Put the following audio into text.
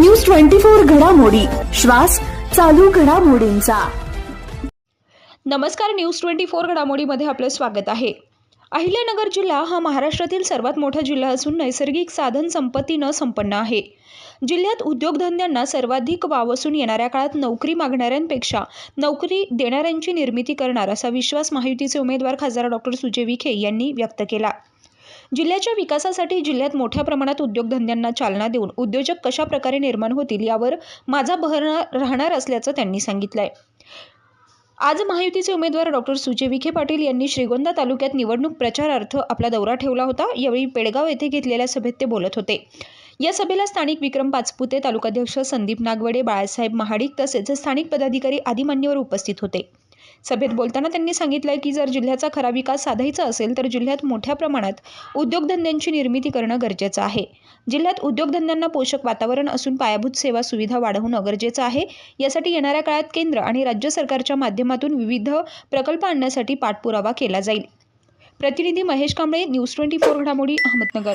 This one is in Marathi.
न्यूज ट्वेंटी फोर घडामोडी. श्वास चालू घडामोडींचा. नमस्कार न्यूज ट्वेंटी फोर घडामोडीमध्ये आपलं स्वागत आहे. अहिल्यानगर जिल्हा हा महाराष्ट्रातील सर्वात मोठा जिल्हा असून नैसर्गिक साधन संपत्तीनं संपन्न आहे. जिल्ह्यात उद्योगधंद्यांना सर्वाधिक वाव असून येणाऱ्या काळात नोकरी मागणाऱ्यांपेक्षा नोकरी देणाऱ्यांची निर्मिती करणार असा विश्वास महायुतीचे उमेदवार खासदार डॉक्टर सुजय विखे यांनी व्यक्त केला. जिल्ह्याच्या विकासासाठी जिल्ह्यात मोठ्या प्रमाणात उद्योगधंद्यांना चालना देऊन उद्योजक कशा प्रकारे निर्माण होतील यावर माझा भर राहणार असल्याचं त्यांनी सांगितलं आहे आज महायुतीचे उमेदवार डॉक्टर सुजय विखे पाटील यांनी श्रीगोंदा तालुक्यात निवडणूक प्रचारार्थ आपला दौरा ठेवला होता. यावेळी पेडगाव येथे घेतलेल्या सभेत ते बोलत होते. या सभेला स्थानिक विक्रम पाचपुते तालुकाध्यक्ष संदीप नागवडे बाळासाहेब महाडिक तसेच स्थानिक पदाधिकारी आदी मान्यवर उपस्थित होते. सभेत बोलताना त्यांनी सांगितलं की जर जिल्ह्याचा खरा विकास साधायचा असेल तर जिल्ह्यात मोठ्या प्रमाणात उद्योगधंद्यांची निर्मिती करणं गरजेचं आहे. जिल्ह्यात उद्योगधंद्यांना पोषक वातावरण असून पायाभूत सेवा सुविधा वाढवणं गरजेचं आहे. यासाठी येणाऱ्या काळात केंद्र आणि राज्य सरकारच्या माध्यमातून विविध प्रकल्प आणण्यासाठी पाठपुरावा केला जाईल. प्रतिनिधी Mahesh Kamble News Twenty Four घडामोडी अहमदनगर.